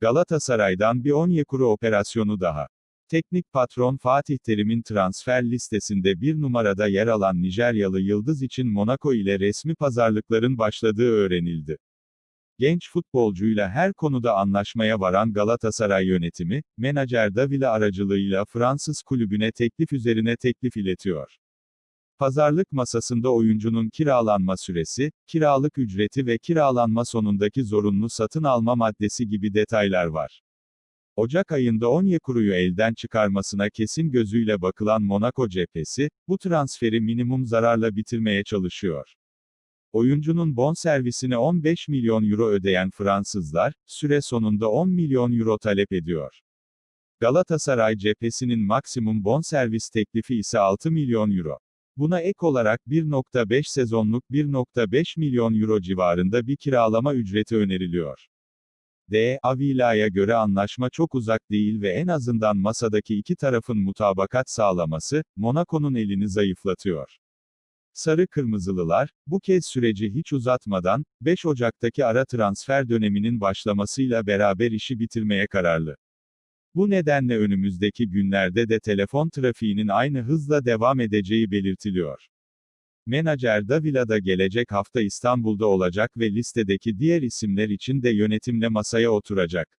Galatasaray'dan bir Onyekuru operasyonu daha. Teknik patron Fatih Terim'in transfer listesinde bir numarada yer alan Nijeryalı Yıldız için Monaco ile resmi pazarlıkların başladığı öğrenildi. Genç futbolcuyla her konuda anlaşmaya varan Galatasaray yönetimi, menajer Davila aracılığıyla Fransız kulübüne teklif üzerine teklif iletiyor. Pazarlık masasında oyuncunun kiralanma süresi, kiralık ücreti ve kiralanma sonundaki zorunlu satın alma maddesi gibi detaylar var. Ocak ayında Onyekuru'yu elden çıkarmasına kesin gözüyle bakılan Monaco cephesi, bu transferi minimum zararla bitirmeye çalışıyor. Oyuncunun bonservisine 15 milyon euro ödeyen Fransızlar, süre sonunda 10 milyon euro talep ediyor. Galatasaray cephesinin maksimum bonservis teklifi ise 6 milyon euro. Buna ek olarak 1.5 sezonluk 1.5 milyon euro civarında bir kiralama ücreti öneriliyor. D. Avila'ya göre anlaşma çok uzak değil ve en azından masadaki iki tarafın mutabakat sağlaması, Monaco'nun elini zayıflatıyor. Sarı Kırmızılılar, bu kez süreci hiç uzatmadan, 5 Ocak'taki ara transfer döneminin başlamasıyla beraber işi bitirmeye kararlı. Bu nedenle önümüzdeki günlerde de telefon trafiğinin aynı hızla devam edeceği belirtiliyor. Menajer Davila da gelecek hafta İstanbul'da olacak ve listedeki diğer isimler için de yönetimle masaya oturacak.